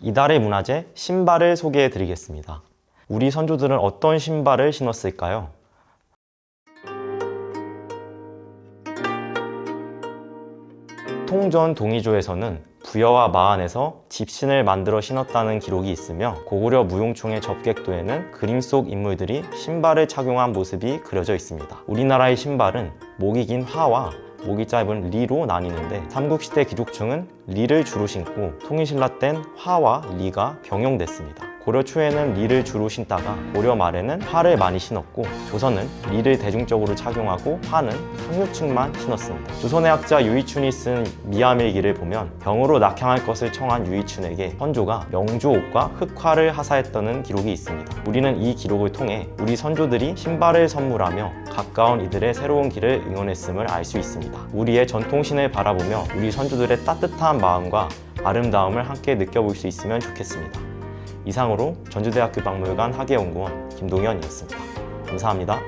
이달의 문화재 신발을 소개해 드리겠습니다. 우리 선조들은 어떤 신발을 신었을까요? 통전 동의조에서는 부여와 마안에서 집신을 만들어 신었다는 기록이 있으며 고구려 무용총의 접객도에는 그림 속 인물들이 신발을 착용한 모습이 그려져 있습니다. 우리나라의 신발은 목이 긴 화와 목이 짧은 리로 나뉘는데 삼국시대 기록중은 리를 주로 신고 통일신라 땐 화와 리가 병용됐습니다. 고려 초에는 리를 주로 신다가 고려 말에는 화를 많이 신었고 조선은 리를 대중적으로 착용하고 화는 상류층만 신었습니다. 조선의 학자 유이춘이 쓴 미아밀기를 보면 병으로 낙향할 것을 청한 유이춘에게 선조가 명주옥과 흑화를 하사했다는 기록이 있습니다. 우리는 이 기록을 통해 우리 선조들이 신발을 선물하며 가까운 이들의 새로운 길을 응원했음을 알 수 있습니다. 우리의 전통신을 바라보며 우리 선조들의 따뜻한 마음과 아름다움을 함께 느껴볼 수 있으면 좋겠습니다. 이상으로 전주대학교 박물관 학예연구원 김동현이었습니다. 감사합니다.